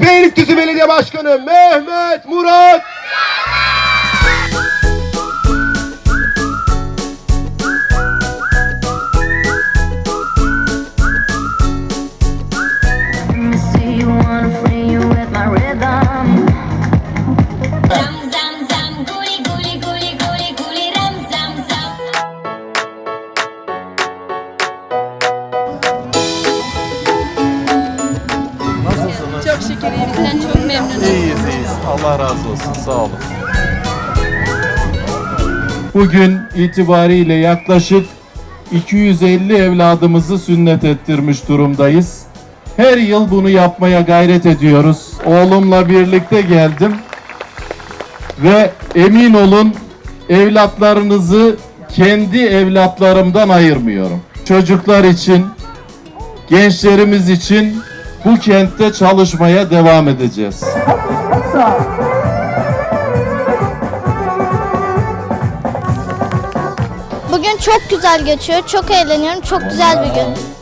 Beylikdüzü Belediye Başkanı Mehmet Murat Çok şükür iyimizden çok memnunuz. İyiyiz iyiyiz. Allah razı olsun. Sağ olun. Bugün itibariyle yaklaşık 250 evladımızı sünnet ettirmiş durumdayız. Her yıl bunu yapmaya gayret ediyoruz. Oğlumla birlikte geldim ve emin olun evlatlarınızı kendi evlatlarımdan ayırmıyorum. Çocuklar için, gençlerimiz için bu kentte çalışmaya devam edeceğiz. Bugün çok güzel geçiyor. Çok eğleniyorum. Çok güzel bir gün.